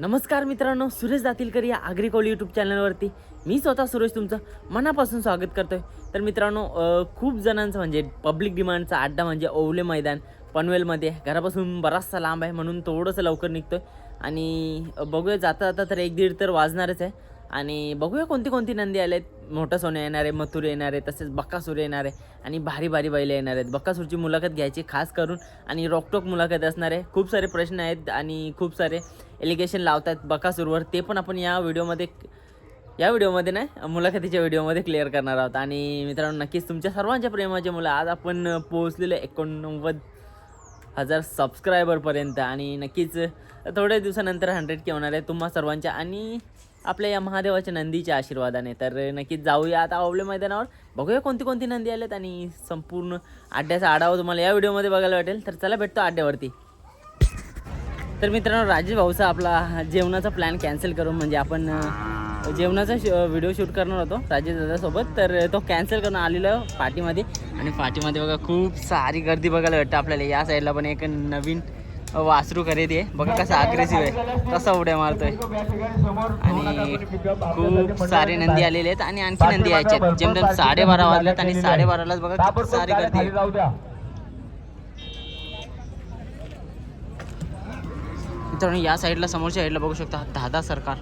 नमस्कार मित्रांनो सुरेश दातीलकर या आग्रिकॉल यूट्यूब चॅनलवरती मी स्वतः सुरेश तुमचं मनापासून स्वागत करतो आहे तर मित्रांनो खूप जणांचं म्हणजे पब्लिक डिमांडचा अड्डा म्हणजे ओवले मैदान पनवेलमध्ये घरापासून बराचसा लांब आहे म्हणून थोडंसं लवकर निघतो आहे आणि बघूया जाता जाता तर एक दीड तर वाजणारच आहे. आणि बघूया कोणती कोणती नंदी आल्या आहेत मोठं सोनं येणार आहे मथुर येणार आहे तसेच बक्कासूर येणार आहे आणि भारी भारी बैलं येणार आहेत. बक्कासूरची मुलाखत घ्यायची खास करून आणि रोकटोक मुलाखत असणार आहे. खूप सारे प्रश्न आहेत आणि खूप सारे एलिगेशन लावतात बक्कासूरवर. ते पण आपण या व्हिडिओमध्ये या व्हिडिओमध्ये नाही मुलाखतीच्या व्हिडिओमध्ये क्लिअर करणार आहोत. आणि मित्रांनो नक्कीच तुमच्या सर्वांच्या प्रेमाचे मुलं आज आपण पोहोचलेलं एकोणनव्वद हजार सबस्क्रायबरपर्यंत आणि नक्कीच थोड्या दिवसानंतर हंड्रेड के होणार आहे तुम्हा सर्वांच्या. आणि आपल्या या महादेवाच्या नंदीच्या आशीर्वादाने. तर नक्कीच जाऊया आता आवले मैदानावर. बघूया कोणती कोणती नंदी आल्यात आणि संपूर्ण आड्याचा आढावा तुम्हाला या व्हिडिओमध्ये बघायला वाटेल तर चला भेटतो आड्यावरती. तर मित्रांनो राजेश भाऊचा आपला जेवणाचा प्लॅन कॅन्सल करून म्हणजे आपण जेवणाचा व्हिडिओ शूट करणार होतो राजेश दादासोबत. तर तो कॅन्सल करून आलेलो पाठीमध्ये पार्टीमध्ये आणि पार्टीमध्ये बघा खूप सारी गर्दी बघायला भेटतं आपल्याला. या साईडला पण एक नवीन वासरू खरेदी आहे. बघा कसा अग्रेसिव्ह आहे. कसा उड्या मारतोय. आणि खूप सारे नंदी आलेले आहेत आणि आणखी नंदी यायचे आहेत. जेमतेम साडेबारा वाजल्यात आणि साडेबारालाच बघा किती सारी गर्दी मित्रांनो या साईडला समोरच्या साईडला बघू शकता दादा सरकार.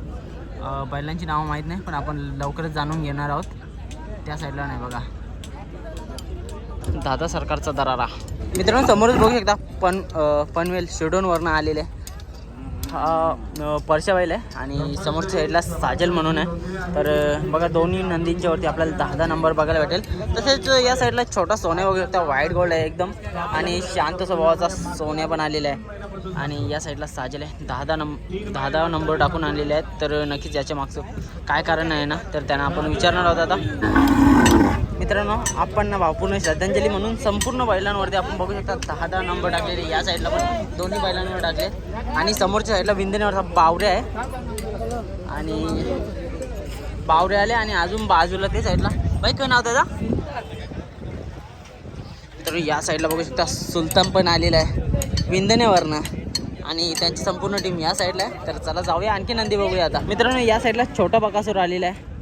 बैलांची नावं माहीत नाही पण आपण लवकरच जाणून घेणार आहोत. त्या साईडला नाही बघा. दादा सरकारचा दरारा. मित्रांनो समोरच बघू शकता पन पनवेल शेडोनवरनं आलेले. हा अ, परशा बैल आहे आणि समोरच्या साईडला साजल म्हणून आहे. तर बघा दोन्ही नंदींच्या वरती आपल्याला दहा दहा नंबर बघायला भेटेल. तसेच या साईडला छोटा सोन्या वगैरे होता व्हाईट गोल्ड आहे एकदम. आणि शांत स्वभावाचा सोन्या पण आलेला आहे. आणि या साईडला साजल आहे. दहा दहा नंब दहा दहा नंबर टाकून आणलेले आहेत. तर नक्कीच याच्या मागचं काय कारण आहे ना तर त्यांना आपण विचारणार आहोत आता. मित्रांनो आपण ना भावपूर्ण श्रद्धांजली म्हणून संपूर्ण बैलांवरती आपण बघू शकता दहा दहा नंबर टाकलेले या साईडला पण दोन्ही बैलांवर टाकले. आणि समोरच्या साईडला विंधनेवरचा बावरे आहे. आणि बावरे आले आणि अजून बाजूला ते साईडला बाई काय नाव त्याचा तर या साईडला बघू शकता सुलतान पण आलेला आहे विंदनेवरनं आणि त्यांची संपूर्ण टीम या साईडला आहे. तर चला जाऊया आणखी नंदी बघूया आता. मित्रांनो या साईडला छोटा बकासूर आलेला आहे.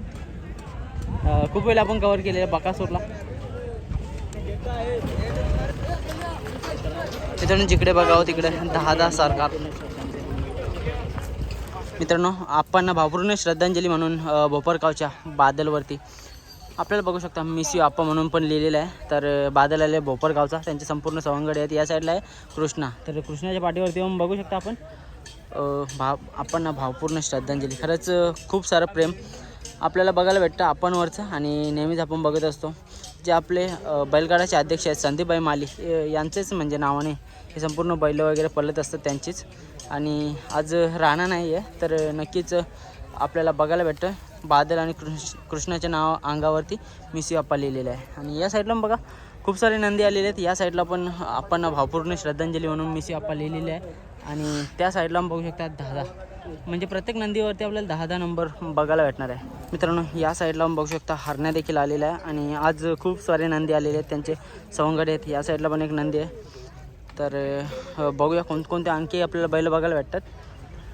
खूप वेळेला आपण कवर केलेलं बकासूरला. मित्रांनो जिकडे बघावं तिकडे दहा दहा सरकार मित्रांनो आपण भावपूर्ण श्रद्धांजली म्हणून भोपरगावच्या बादलवरती. आपल्याला बघू शकता मिस यू आप्पा म्हणून पण लिहिलेलं आहे. तर बादल आले भोपरगावचा त्यांचे संपूर्ण सवंगड आहेत. या साईडला आहे कृष्णा. तर कृष्णाच्या पाठीवरती येऊन बघू शकता आपण. भाव आपण ना भावपूर्ण श्रद्धांजली. खरंच खूप सारं प्रेम. आपल्याला बघायला भेटतं आपणवरचं आणि नेहमीच आपण बघत असतो. जे आपले बैलगाडाचे अध्यक्ष आहेत संदीपबाई माली यांचेच म्हणजे नावाने हे संपूर्ण बैल वगैरे पळत असतात त्यांचीच. आणि आज राणा नाही आहे तर नक्कीच आपल्याला बघायला भेटतं. बादल आणि कृष्ण कृष्णाच्या नाव अंगावरती मिसी अप्पा लिहिलेलं आहे. आणि या साईडला बघा खूप सारे नंदी आलेले आहेत. या साईडला पण आपण भावपूर्ण श्रद्धांजली म्हणून मिसी अप्पा लिहिलेली आहे. आणि त्या साईडला बघू शकतात दादा. म्हणजे प्रत्येक नंदीवरती आपल्याला दहा दहा नंबर बघायला भेटणार आहे. मित्रांनो या साईडला आपण बघू शकता हरण्या देखील आलेल्या आहे. आणि आज खूप सारे नंदी आलेले आहेत. त्यांचे सवंगडे आहेत. या साईडला पण एक नंदी आहे. तर बघूया कोणकोणते आणखी आपल्याला बैल बघायला भेटतात.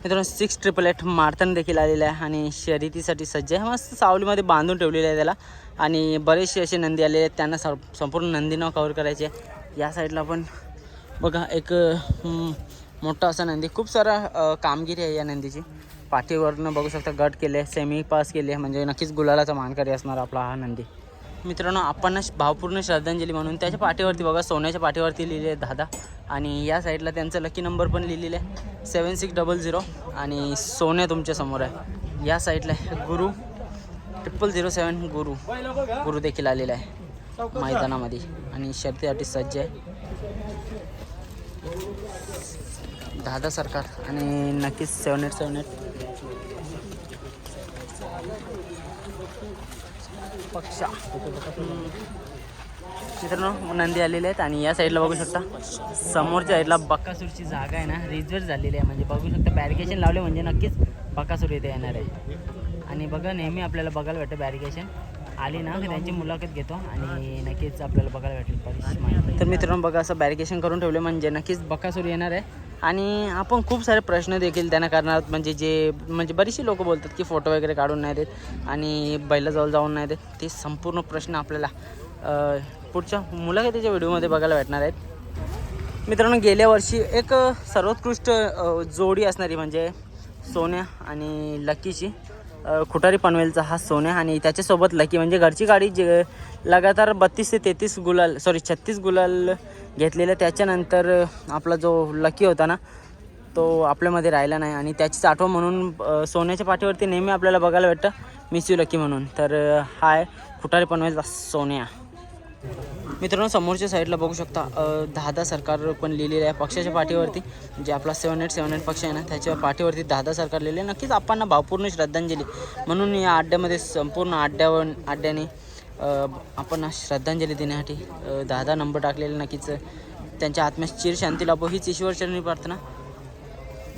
मित्रांनो सिक्स ट्रिपल एट मारताना देखील आलेलं आहे. आणि शर्यतीसाठी सज्ज आहे. मस्त सावलीमध्ये बांधून ठेवलेलं आहे त्याला. आणि बरेचसे असे नंदी आलेले आहेत. त्यांना सं संपूर्ण नंदीनं कवर करायचे या साईडला पण बघा एक मोठा असा नंदी. खूप सारा कामगिरी आहे या नंदीची. पाठीवरनं बघू शकता गट केले सेमी पास केले म्हणजे नक्कीच गुलालाचा मानकरी असणार आपला हा नंदी. मित्रांनो आपण भावपूर्ण श्रद्धांजली म्हणून त्याच्या पाठीवरती बघा सोन्याच्या पाठीवरती लिहिले आहे दादा. आणि या साईडला त्यांचं लकी नंबर पण लिहिलेलं आहे. सेवन सिक्स डबल झिरो आणि सोने तुमच्यासमोर आहे. या साईडला गुरु ट्रिपल झिरो सेवन गुरु. गुरु देखील आलेला आहे मैदानामध्ये. आणि शर्तीसाठी सज्ज आहे. दादा सरकार आणि नक्कीच सेवन एट सेवन एट. पक्षा. मित्रांनो नंदी आलेले आहेत आणि या साईडला बघू शकता. समोरच्या साईडला बक्कासूरची जागा आहे ना रिजर्व झालेली आहे. म्हणजे बघू शकता बॅरिकेशन लावले म्हणजे नक्कीच बक्कासूर इथे येणार आहे. आणि बघा नेहमी आपल्याला बघायला भेटतं बॅरिकेशन आली ना त्यांची मुलाखत घेतो आणि नक्कीच आपल्याला बघायला भेटेल. तर मित्रांनो बघा असं बॅरिकेशन करून ठेवले म्हणजे नक्कीच बकासूर येणार आहे. आणि आपण खूप सारे प्रश्न देखील त्यांना करणार आहोत. म्हणजे जे म्हणजे बरीचशी लोक बोलतात की फोटो वगैरे काढून नाही देत आणि बैलाजवळ जाऊन नाही देत. ते संपूर्ण प्रश्न आपल्याला पुढच्या मुलाखतीच्या व्हिडिओमध्ये बघायला भेटणार आहेत. मित्रांनो गेल्या वर्षी एक सर्वोत्कृष्ट जोडी असणारी म्हणजे सोन्या आणि लकीची खुटारी पनवेलचा हा सोन्या आणि त्याच्यासोबत लकी. म्हणजे घरची गाडी जे लगातार बत्तीस ते तेहतीस गुलाल सॉरी छत्तीस गुलाल घेतलेलं. त्याच्यानंतर आपला जो लकी होता ना तो आपल्यामध्ये राहिला नाही आणि त्याचीच आठवण म्हणून सोन्याच्या पाठीवरती नेहमी आपल्याला बघायला भेटतं मिस यू लकी म्हणून. तर हाय हा आहे सोन्या. मित्रांनो समोरच्या साईडला बघू शकता दहा सरकार पण लिहिलेलं आहे पक्षाच्या पाठीवरती. जे आपला सेवन एट सेवन एट पक्ष आहे ना त्याच्या पाठीवरती दहादा सरकार लिहिलेलं आहे. नक्कीच आपण भावपूर्ण श्रद्धांजली. म्हणून या अड्ड्यामध्ये संपूर्ण अड्ड्यावर अड्ड्याने आपण श्रद्धांजली देण्यासाठी दादा नंबर टाकलेले नक्कीच त्यांच्या आत्म्यास चिर शांती लाभो हीच ईश्वरचरणी प्रार्थना.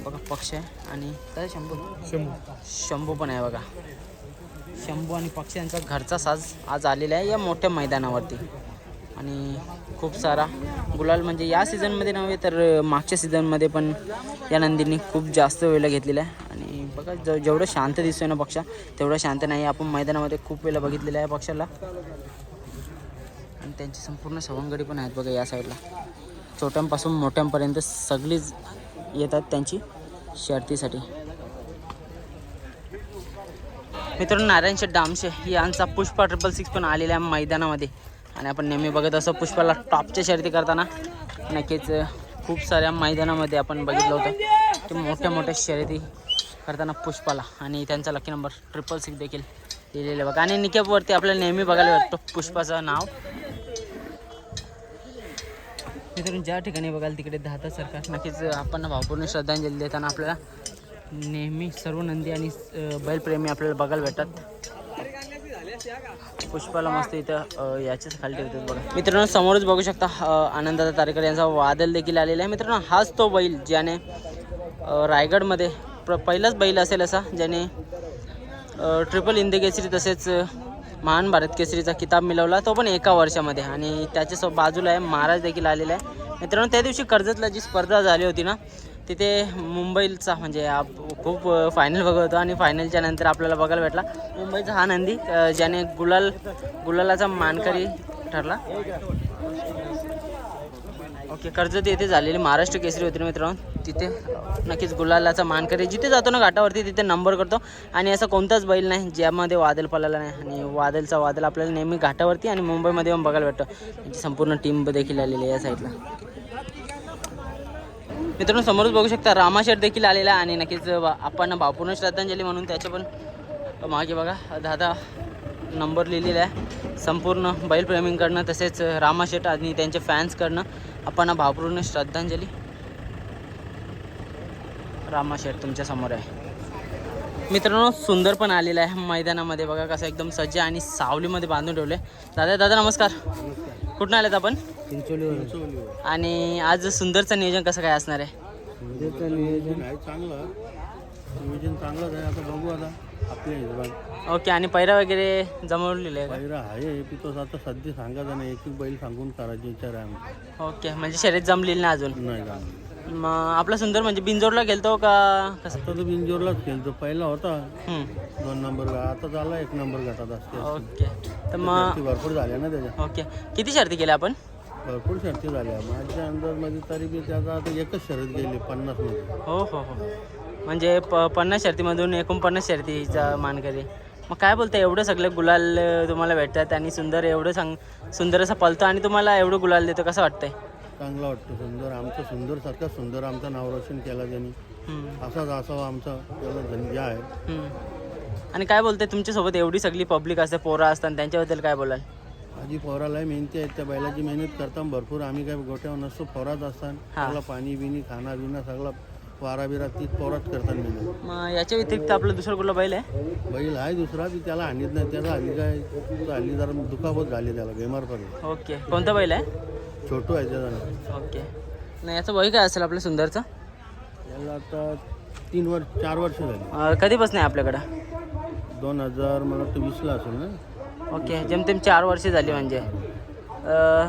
बघा पक्ष आहे आणि काय शंभू? शंभू. शंभू पण आहे बघा. शंभू आणि पक्षी यांचा घरचा साज आज आलेला आहे या मोठ्या मैदानावरती. आणि खूप सारा. गुलाल म्हणजे या सीझनमध्ये नव्हे तर मागच्या सीझनमध्ये पण या नंदींनी खूप जास्त वेळेला घेतलेला आहे. आणि बघा ज जेवढं शांत दिसतोय ना पक्षा तेवढं शांत नाही. आपण मैदानामध्ये खूप वेळेला बघितलेलं आहे पक्षाला आणि त्यांची संपूर्ण सवंगडी पण आहेत बघा या साईडला. छोट्यांपासून मोठ्यांपर्यंत सगळीच येतात त्यांची शर्तीसाठी. मित्रांनो नारायण शेठ डामशे यांचा पुष्पा ट्रिपल सिक्स पण आलेला आहे मैदानामध्ये. आणि आपण नेहमी बघत असतो पुष्पाला टॉपच्या शर्ती करताना. नक्कीच खूप साऱ्या मैदानामध्ये आपण बघितलं होतं. की मोठ्या मोठ्या शर्यती करताना पुष्पाला. आणि त्यांचा लकी नंबर ट्रिपल सिक्स देखील लिहिलेला आहे बघा. आणि निकेपवरती आपल्याला नेहमी बघायला भेटतो पुष्पाचं नाव. मित्रांनो ज्या ठिकाणी बघाल तिकडे दहाता सरकार. नक्कीच आपण भावपूर्ण श्रद्धांजली देताना आपल्याला नेहमी सर्व नंदी आणि बैलप्रेमी आपल्याला बघायला भेटतात. पुष्पाला मस्त इथं याच्याच खाली ठेवतात बघा. मित्रांनो समोरच बघू शकता अ, आनंदाचा तारेकर यांचा वादल देखील आलेला आहे. मित्रांनो हाच तो बैल ज्याने रायगडमध्ये प्र पहिलाच बैल असेल असा ज्याने ट्रिपल इंद केसरी तसेच महान भारत केसरीचा किताब मिळवला तो पण एका वर्षामध्ये. आणि त्याच्या बाजूला आहे महाराज देखील आलेला आहे. मित्रांनो त्या दिवशी कर्जतला जी स्पर्धा झाली होती ना तिथे मुंबईचा म्हणजे आप खूप फायनल बघत होतो आणि फायनलच्या नंतर आपल्याला बघायला भेटला. मुंबईचा हा नंदी ज्याने गुलाल गुलालाचा मानकरी ठरला. ओके कर्जत येथे झालेली महाराष्ट्र केसरी होती मित्रांनो? तिथे नक्कीच गुलालाचा मानकरी. जिथे जातो ना घाटावरती तिथे नंबर करतो. आणि असा कोणताच बैल नाही ज्यामध्ये वादल पडलेला नाही. आणि वादलचा वादल आपल्याला नेहमी घाटावरती आणि मुंबईमध्ये पण बघायला भेटतो. संपूर्ण टीम देखील आलेली आहे या साईडला मित्रांनो समोरच बघू शकता रामाशेठ देखील आलेला आहे आणि नक्कीच आपण भावपूर्ण श्रद्धांजली म्हणून त्याच्या पण मागे बघा दादा नंबर लिहिलेला आहे. संपूर्ण बैलप्रेमींकडनं तसेच रामाशेठ आणि त्यांच्या फॅन्सकडनं आपण भावपूर्ण श्रद्धांजली. रामाशेठ तुमच्यासमोर आहे. मित्रांनो सुंदर पण आलेला आहे मैदानामध्ये बघा कसं एकदम सज्ज आणि सावलीमध्ये बांधून ठेवले दादा दादा नमस्कार. कुठून आलेत आपण? चिंचोलीवर आणि आज सुंदरचं नियोजन कसं काय असणार आहे? उद्याचं नियोजन. आहे चांगलं? नियोजन चांगलंच आहे. आता बघू आता. आपल्या हिशोबात ओके आणि पैरा वगैरे जमवलेले आहे पहिला आहे. पितोस आता सध्या सांगायचं नाही. एक एक बैल सांगून करायचे विचार आहे आमचा. का ओके म्हणजे शर्यत जमलेली ना अजून? नाही का मग आपला सुंदर म्हणजे बिंजोरला गेलतो का कसं? आता तर बिंजोरलाच खेळतो पहिला होता. हम्म. दोन नंबर गा आता झाला एक नंबर गटात असते. ओके. तर मग भरपूर झाल्या ना त्याच्या. ओके. किती शर्ती केल्या आपण? भरपूर शर्ती झाल्या. माझ्या अंदाजमध्ये तरी बी त्याचा आता एकच शर्यत गेली पन्नासमध्ये. हो हो हो. म्हणजे प पन्नास शर्तीमधून एकोणपन्नास शर्तीचा मानकरी मग काय बोलतं एवढं सगळं गुलाल तुम्हाला भेटतात आणि सुंदर एवढं सांग सुंदर असं पलतो आणि तुम्हाला एवढं गुलाल देतो कसं वाटतंय? चांगला वाटतो सुंदर आमचं सुंदर सारखा सुंदर आमचं नाव रोशन केला त्यांनी. असाच असावा आमचा त्याला धंदा आहे. आणि काय बोलते तुमच्यासोबत एवढी सगळी पब्लिक असते पोरं असतात त्यांच्याबद्दल काय बोलाल? माझी पोरालाही मेहनती आहेत त्या बैलाची मेहनत करताना भरपूर आम्ही काय गोट्यावर नसतो पोरात असताना हा. त्याला पाणी बिनी खाना बिना सगळा वारा बिरा तीच पोरात करतात मेहनत. मग याच्या व्यतिरिक्त आपलं दुसरं कुठलं बैल आहे? बैल आहे दुसरा ती त्याला हानीत नाही त्याला हल्ली काय हल्ली जरा दुखापत झाली त्याला बेमार पडले. ओके. कोणता बैल आहे? छोटू आहे त्याला ओके. नाही याचं वय काय असेल आपलं सुंदरचं? त्याला आता तीन वर्ष चार वर्ष झाली. अं, कधीपासून आहे आपल्याकडं? दोन हजार मला वाटतं वीसला असेल ना? ओके जेमतेम चार वर्षे झाली म्हणजे.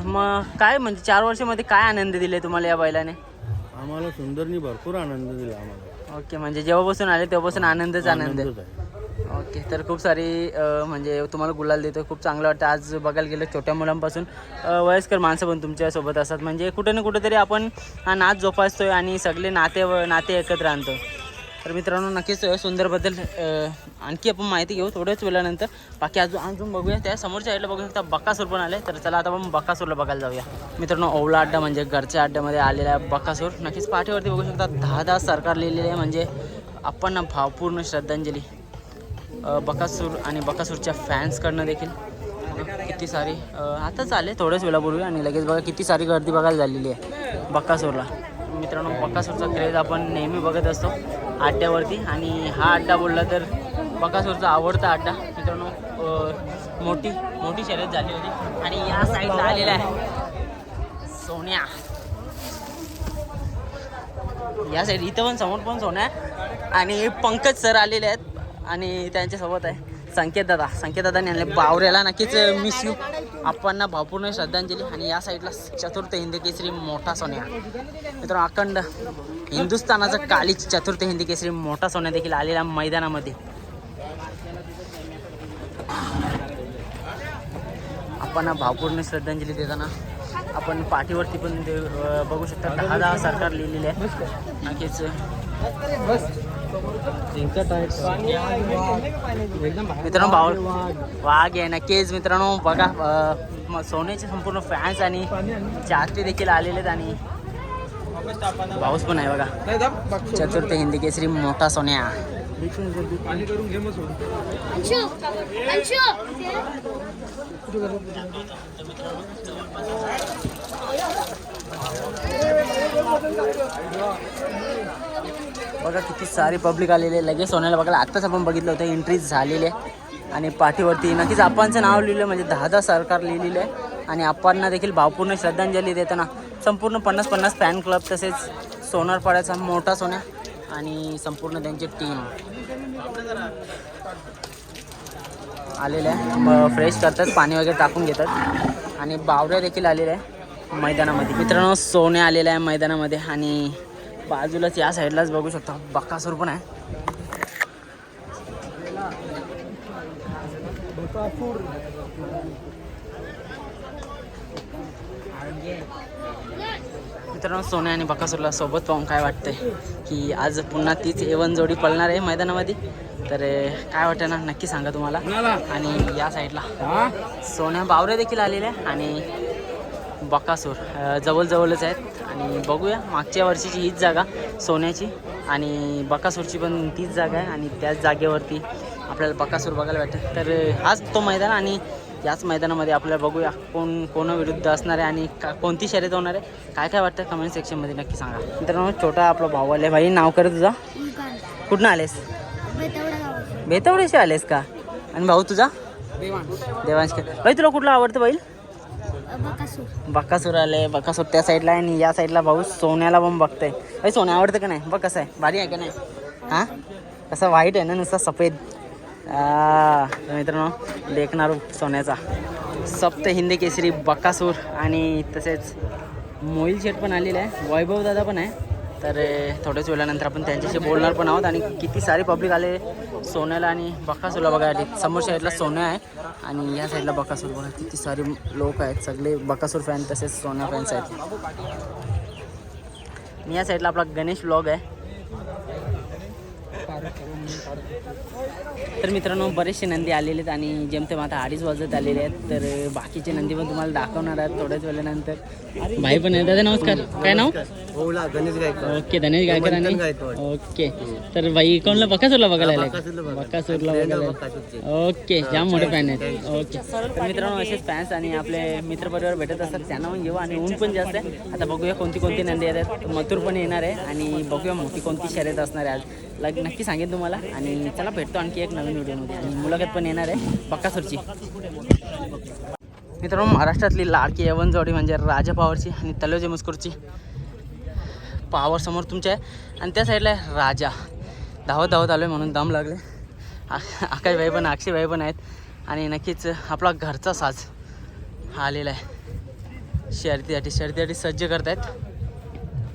मग काय म्हणजे चार वर्षामध्ये काय आनंद दिले तुम्हाला या बैलाने? आम्हाला सुंदरनी भरपूर आनंद दिला आम्हाला. ओके म्हणजे जेव्हापासून आले तेव्हापासून आनंदच आनंद. ओके तर खूप सारी म्हणजे तुम्हाला गुलाल देतो खूप चांगलं वाटतं. आज बघायला गेलं छोट्या मुलांपासून वयस्कर माणसं पण तुमच्यासोबत असतात. म्हणजे कुठे ना कुठेतरी आपण हा नाच जोपासतोय आणि सगळे नाते नाते एकत्र आणतो तर मित्रांनो नक्कीच सुंदरबद्दल आणखी आपण माहिती घेऊ थोड्याच वेळानंतर. बाकी अजून अजून बघूया. त्या समोरच्या साईडला बघू शकता बक्कासूर पण आले तर चला आता आपण बक्कासूरला बघायला जाऊया. मित्रांनो ओवला अड्डा म्हणजे घरच्या अड्ड्यामध्ये आलेला आहे बकासूर नक्कीच पाठीवरती बघू शकता दहा दहा सरकार लिहिलेले आहे. म्हणजे आपण भावपूर्ण श्रद्धांजली बकासूर आणि बकासूरच्या फॅन्सकडनं देखील. किती सारी आताच आले थोड्याच वेळापूर्वी आणि लगेच बघा किती सारी गर्दी बघायला झालेली आहे बकासूरला मित्रांनो बकासूरचा क्रेज आपण नेहमी बघत असतो. अड्ड्यावरती आणि हा अड्डा बोलला तर बकासूरचा आवडता अड्डा मित्रांनो मोठी मोठी शर्यत झाली होती आणि या साईडला आलेला आहे. सोन्या. या साईड इथं पण समोर पण सोन्या. आणि पंकज सर आलेले आहेत आणि त्यांच्यासोबत आहे. संकेत दादा संकेत दादाने आणले. बावऱ्याला नक्कीच मिस यू आपण भावपूर्ण श्रद्धांजली आणि या साईडला चतुर्थ हिंदी केसरी मोठा सोन्या. मित्रांनो अखंड हिंदुस्थानाचा काली चतुर्थ हिंदी केसरी मोठा सोन्या देखील आलेला मैदानामध्ये. आपण भावपूर्ण श्रद्धांजली देताना आपण पाठीवरती पण बघू शकता. दहा दहा सरकार लिहिलेले आहे. नक्कीच. मित्रांनो भाऊ वाघ आहे नक्कीच. मित्रांनो बघा सोन्याचे संपूर्ण फॅन्स आणि चाहते देखील आलेले आहेत आणि पाऊस पण आहे बघा. चतुर्थ हिंदी केसरी मोठा सोन्या. बघा किती सारी पब्लिक आलेली आहे. लगेच सोन्याला बघायला. आत्ताच आपण बघितलं होतं एंट्रीज झालेली आहे. आणि पाठीवरती नक्कीच आपांचं नाव लिहिलं म्हणजे दहा दहा सरकार लिहिलेलं आहे. आणि आपांना देखील भावपूर्ण श्रद्धांजली देताना संपूर्ण पन्नास पन्नास फॅन क्लब तसेच सोनारपाड्याचा मोठा सोन्या आणि संपूर्ण त्यांची टीम आलेले आहे. फ्रेश करतात पाणी वगैरे टाकून घेतात. आणि बावऱ्या देखील आलेल्या आहे मैदानामध्ये. मित्रांनो सोने आलेलं आहे मैदानामध्ये. आणि बाजूलाच या साईडलाच बघू शकता. बक्कासूर पण आहे. मित्रांनो सोने आणि बकासूरला सोबत पाहून काय वाटतंय? की आज पुन्हा तीच एवन जोडी पळणार आहे मैदानामध्ये. तर काय वाटतं ना? नक्की सांगा तुम्हाला. आणि या साईडला. सोन्या बावरे देखील आलेले आहे आणि बकासूर जवळजवळच आहेत. आणि बघूया मागच्या वर्षीची हीच जागा सोन्याची. आणि बकासूरची पण तीच जागा आहे. आणि त्याच जागेवरती आपल्याला बकासूर बघायला भेटतं. तर हाच तो मैदान आणि याच मैदानामध्ये आपल्याला बघूया कोण कोणाविरुद्ध असणार आहे आणि का कोणती शर्यत होणार आहे. काय काय वाटतं? कमेंट सेक्शनमध्ये नक्की सांगा. मित्रांनो छोटा आपला भाऊ आले भाई नाव कर तुझा. कुठनं आलेस? बेतावडेशी आलेस का? आणि भाऊ तुझा? देवांश. भाई तुला कुठला आवडतं बैल? बक्कासूर आले बक्कासूर त्या साईडला आहे आणि या साईडला भाऊ सोन्याला पण बघते भाई सोन्या आवडतं का नाही? बघ कसं आहे. भारी आहे का नाही? हां? कसं वाईट आहे ना नुसता सफेद. मित्रांनो देखणार सोन्याचा. सप्त हिंदी केसरी बक्कासूर आणि तसेच मोईल शेट पण आलेला आहे. वैभव दादा पण आहे. तर थोड्याच वेळानंतर आपण त्यांच्याशी बोलणार पण आहोत आणि किती सारी पब्लिक आले सोन्याला आणि बकासूरला बघायला समोर साईडला सोन्या आहे आणि या साईडला बकासूर. बघा किती सारे लोक आहेत सगळे बकासूर फॅन तसेच सोन्या फॅन्स आहेत. आणि या साईडला आपला गणेश ब्लॉग आहे. तर मित्रांनो बरेचसे नंदी आलेले आहेत आणि जेमतेम आता अडीच वाजत आलेले आहेत तर बाकीचे नंदी पण तुम्हाला दाखवणार आहेत थोड्याच वेळानंतर. भाई पण दादा नमस्कार. काय नाव? गणेश ओके धनेश गायकर आणि. ओके. तर बाई कोणला? बकासूरला बघायला बकासूरला बघायला. बकासूरला बघायला ओके जाम मोठे फॅन आहेत. ओके. तर मित्रांनो असेच फॅन्स आणि आपले मित्रपरिवार भेटत असतात त्यांना पण घेऊ आणि ऊन पण जास्त आहे. आता बघूया कोणती कोणती नंदी येतात. मथुर पण येणार आहे आणि बघूया मोठी कोणती शर्यत असणार आहे आज. लाईक नक्की सांगेन तुम्हाला. आणि चला भेटतो आणखी एक नवीन व्हिडिओमध्ये. आणि मुलाखत पण येणार आहे. बक्कासूरची मित्रांनो महाराष्ट्रातली लाडकी यवन म्हणजे राजा पावरची आणि तलोजी मुस्कूरची पावर समोर तुमच्या आहे. आणि त्या साईडला आहे राजा. धावत धावत आलो आहे म्हणून दम लागले. आ- आकाश भाई पण अक्षय भाई पण आहेत. आणि नक्कीच आपला घरचा साज हा आलेला आहे. शर्यतीसाठी शर्यतीसाठी सज्ज करतायत.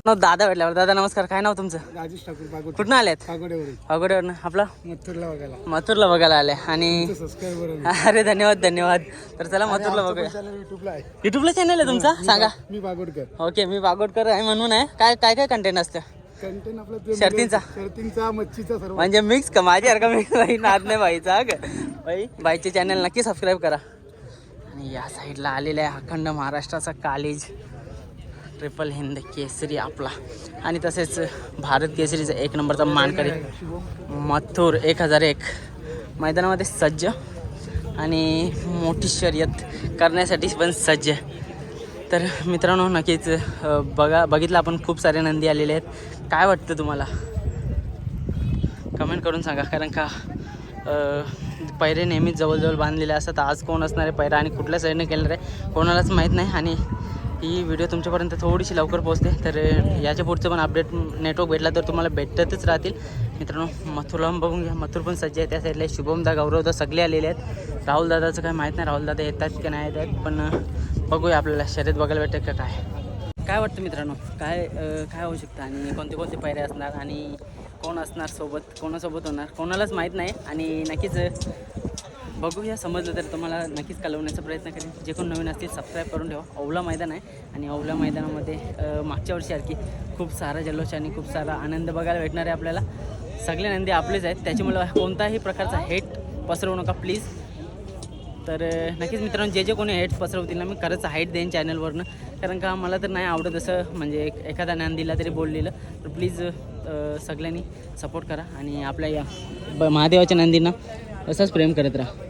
दादा भेटल्यावर. दादा नमस्कार. काय नाव तुमचं? राजेश ठाकूर बागोट कुठून आलेत? आपलं? मथुरला बघायला. मथुरला बघायला आले. आणि सबस्क्राईबर अरे धन्यवाद धन्यवाद. तर चला मथुरला बघूया. युट्यूबला आहे. युट्यूबला चॅनल आहे तुमचा? सांगा. मी बागोडकर ओके मी बागोडकर आहे म्हणून आहे. काय काय काय कंटेंट असतं? कंटेंट आपलं ते शर्तींचा? शर्तींचा मच्छीचा सर्व. म्हणजे मिक्स का? माझी का मिक्स बाई? नाद नाही बाईचा ग बाई बाईचे चॅनल नक्की सबस्क्राईब करा. आणि या साईडला आलेला आहे अखंड महाराष्ट्राचा कालेज ट्रिपल हिंद केसरी आपला. आणि तसेच भारत केसरीचा एक नंबरचा मानकरी मथुर एक हजार एक. मैदानामध्ये सज्ज आणि मोठी शर्यत करण्यासाठी पण सज्ज. तर मित्रांनो नक्कीच बघा बघितलं आपण खूप सारे नंदी आलेले आहेत. काय वाटतं तुम्हाला? कमेंट करून सांगा कारण का पैरे नेहमीच जवळजवळ बांधलेले असतात. आज कोण असणार आहे पैरा आणि कुठल्या साईडने केलं आहे कोणालाच माहीत नाही. आणि ही व्हिडिओ तुमच्यापर्यंत थोडीशी लवकर पोहोचते. तर याच्या पुढचं पण अपडेट नेटवर्क भेटला तर तुम्हाला भेटतच राहतील. मित्रांनो मथुरला बघून घ्या. मथुर पण सज्ज आहे त्या साईडला शुभमदा गौरवदा सगळे आलेले आहेत. राहुल दादाचं काय माहीत नाही. राहुल दादा येतात की नाही येत आहेत पण बघूया आपल्याला शर्यत बघायला भेटेल का काय. काय वाटतं मित्रांनो? काय काय होऊ शकतं? आणि कोणते कोणते पैरे असणार? आणि कोण असणार सोबत? कोणासोबत होणार? कोणालाच माहीत नाही. आणि नक्कीच बघूया समजलं तर तुम्हाला नक्कीच कळवण्याचा प्रयत्न करेन. जे कोण नवीन असतील सबस्क्राईब करून ठेवा. ओवला मैदान आहे आणि ओवला मैदानामध्ये मागच्या वर्षीसारखी खूप सारा जल्लोष आणि खूप सारा आनंद बघायला भेटणार आहे आपल्याला. सगळे नंदी आपलेच आहेत. त्याच्यामुळे कोणताही प्रकारचा हेट पसरवू नका प्लीज तर नक्कीच मित्रांनो जे जे कोणी हेट पसरवतील ना मी खरंच हाईट देईन चॅनलवरनं कारण का मला तर नाही आवडत असं म्हणजे एक एखादा नंदीला तरी बोललेलं. तर प्लीज सगळ्यांनी सपोर्ट करा आणि आपल्या या ब महादेवाच्या नंदींना असंच प्रेम करत राहा.